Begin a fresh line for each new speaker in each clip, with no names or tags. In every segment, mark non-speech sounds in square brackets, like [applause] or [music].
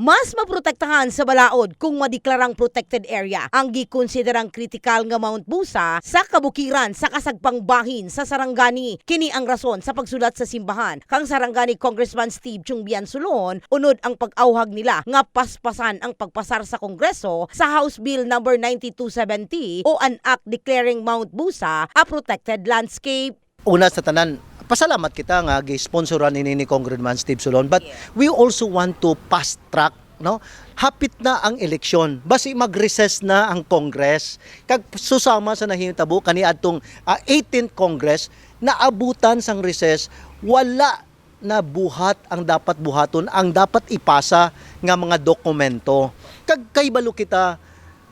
Mas maprotektahan sa balaod kung madeklarang protected area ang gikonsiderang kritikal nga Mount Busa sa kabukiran sa kasagpang bahin sa Sarangani. Kini ang rason sa pagsulat sa simbahan kang Sarangani Congressman Steve Chungbian Sulon unod ang pag-auhag nila nga paspasan ang pagpasar sa Kongreso sa House Bill number 9270 o an act declaring Mount Busa a protected landscape.
una sa tanan pasalamat kita nga gi-sponsoran ni ni Congressman Steve Solon. But we also want to fast track no? Hapit na ang eleksyon. Basi mag-recess na ang Congress. Kag susama sa nahitabo kani adtong ah, 18th Congress na abutan sang recess wala na buhat ang dapat buhaton ang dapat ipasa nga mga dokumento. Kag kaybalo kita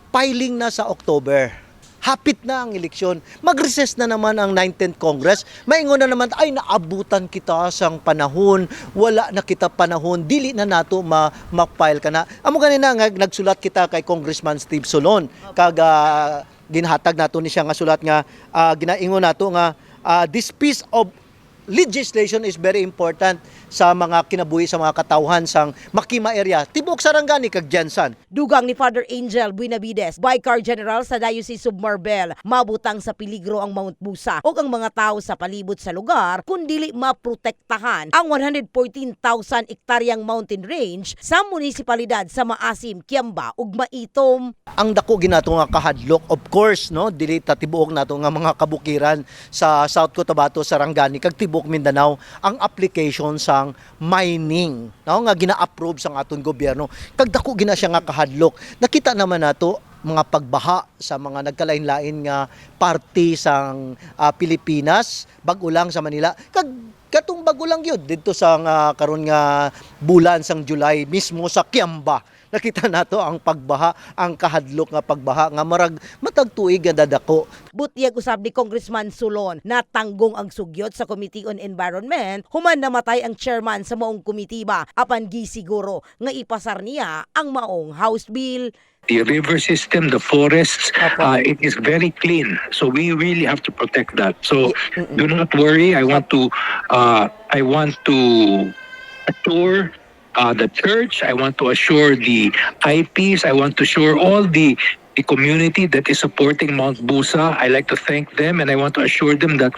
filing na sa October hapit na ang eleksyon. Mag-recess na naman ang 19th Congress. Maingon na naman, ay naabutan kita sang panahon, wala na kita panahon, dili na nato ma ma-file ka na. Amo ganina nga nagsulat kita kay Congressman Steve Solon. Kag ah, ginhatag nato ni siya nga sulat nga ah, ginaingon nato nga ah, this piece of legislation is very important sa mga kinabuhi sa mga katawhan sang Makima area. Tibok Sarangani kag Jensan.
Dugang ni Father Angel Buenavides, Vicar General sa Diocese of Marbel, mabutang sa peligro ang Mount Busa o ang mga tao sa palibot sa lugar kung dili maprotektahan ang 114,000 ektaryang mountain range sa munisipalidad sa Maasim, Kiamba ug Maitom.
ang dako ginato nga kahadlok of course no dili ta tibuok nato nga mga kabukiran sa South Cotabato Sarangani kag tibuok Mindanao ang application sang mining. No nga gina-approve sang aton gobyerno. Kag dako gina siya nga kahadlok. Nakita naman nato mga pagbaha sa mga nagkalain-lain nga party sang ah, Pilipinas bag-o lang sa Manila. Kag katong bago lang yun dito sa nga karon nga bulan sang July mismo sa Kiamba [laughs] nakita nato ang pagbaha ang kahadlok nga pagbaha nga marag matag tuig nga dadako
Butyag usab ni Congressman Sulon na tanggong ang sugyot sa Committee on Environment human namatay ang chairman sa maong komitiba apan gisiguro nga ipasar niya ang maong House Bill
the river system, the forests, uh, it is very clean. So we really have to protect that. So do not worry. I want to, uh, I want to assure uh, the church. I want to assure the IPs. I want to assure all the the community that is supporting Mount Busa. I like to thank them and I want to assure them that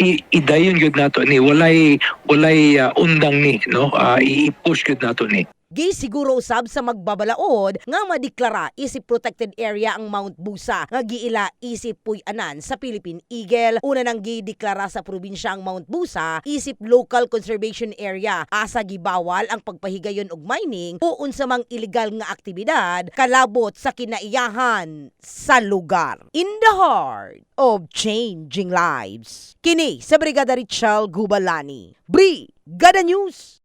i idayon gyud nato ni walay walay uh, undang ni no uh, i-push gyud nato ni
Gisiguro usab sa magbabalaod nga madeklara isip protected area ang Mount Busa nga giila isip puy-anan sa Philippine Eagle. Una nang gideklara sa probinsya ang Mount Busa isip local conservation area asa gibawal ang pagpahigayon og mining o unsa mang illegal nga aktibidad kalabot sa kinaiyahan sa lugar. In the heart of changing lives. Kini sa Brigada Richel Gubalani. Brigada News.